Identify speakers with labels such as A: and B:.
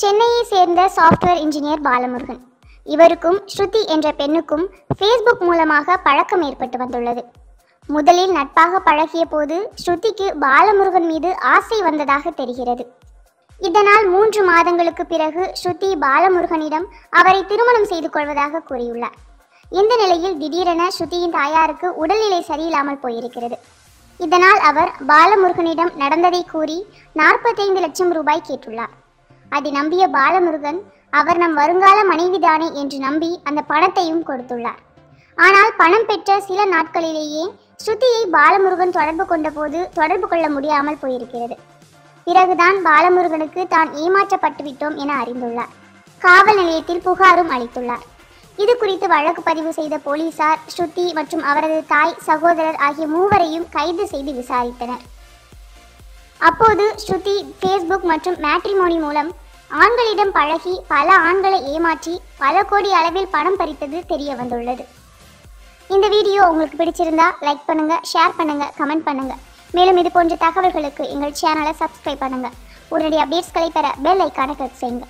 A: சென்னையை சேர்ந்த software engineer Balamurugan. இவருக்கும் ஸ்ருதி என்ற பெண்ணுக்கும் ஃபேஸ்புக் மூலமாக பழக்கம் ஏற்பட்டு வந்துள்ளது. முதலில் நட்பாக பழகிய போது ஸ்ருதிக்கு பாலமுருகன் மீது ஆசை வந்ததாக தெரிகிறது. இதனால் மூன்று மாதங்களுக்கு பிறகு ஸ்ருதி பாலமுருகனிடம் அவரை திருமணம் செய்து கொள்வதாக கூறியுள்ளார். இந்த நிலையில் திடீரென ஸ்ருதியின் தாயாருக்கு உடல்நிலை சரியில்லாமல் போயிருக்கிறது. இதனால் அவர் பாலமுருகனிடம் நடந்ததை கூறி நாற்பத்தைந்து லட்சம் ரூபாய் கேட்டுள்ளார். அதை நம்பிய பாலமுருகன் அவர் நம் வருங்கால மனைவிதானே என்று நம்பி அந்த பணத்தையும் கொடுத்துள்ளார். ஆனால் பணம் பெற்ற சில நாட்களிலேயே ஸ்ருதியை பாலமுருகன் தொடர்பு கொண்டபோது தொடர்பு கொள்ள முடியாமல் போயிருக்கிறது. பிறகுதான் பாலமுருகனுக்கு தான் ஏமாற்றப்பட்டுவிட்டோம் என அறிந்துள்ளார். காவல் நிலையத்தில் புகாரும் அளித்துள்ளார். இது குறித்து வழக்கு பதிவு செய்த போலீசார் ஸ்ருதி மற்றும் அவரது தாய் சகோதரர் ஆகிய மூவரையும் கைது செய்து விசாரித்தனர். அப்போது ஸ்ருதி ஃபேஸ்புக் மற்றும் மேட்ரிமோனி மூலம் ஆண்களிடம் பழகி பல ஆண்களை ஏமாற்றி பல கோடி அளவில் பணம் பறித்தது தெரிய வந்துள்ளது. இந்த வீடியோ உங்களுக்கு பிடிச்சிருந்தா லைக் பண்ணுங்க ஷேர் பண்ணுங்க கமெண்ட் பண்ணுங்க. மேலும் இது போன்ற தகவல்களுக்கு எங்கள் சேனலை சப்ஸ்கிரைப் பண்ணுங்க. உடனடி அப்டேட்ஸ்களை பெற பெல் ஐக்கானை கிளிக் செய்யுங்க.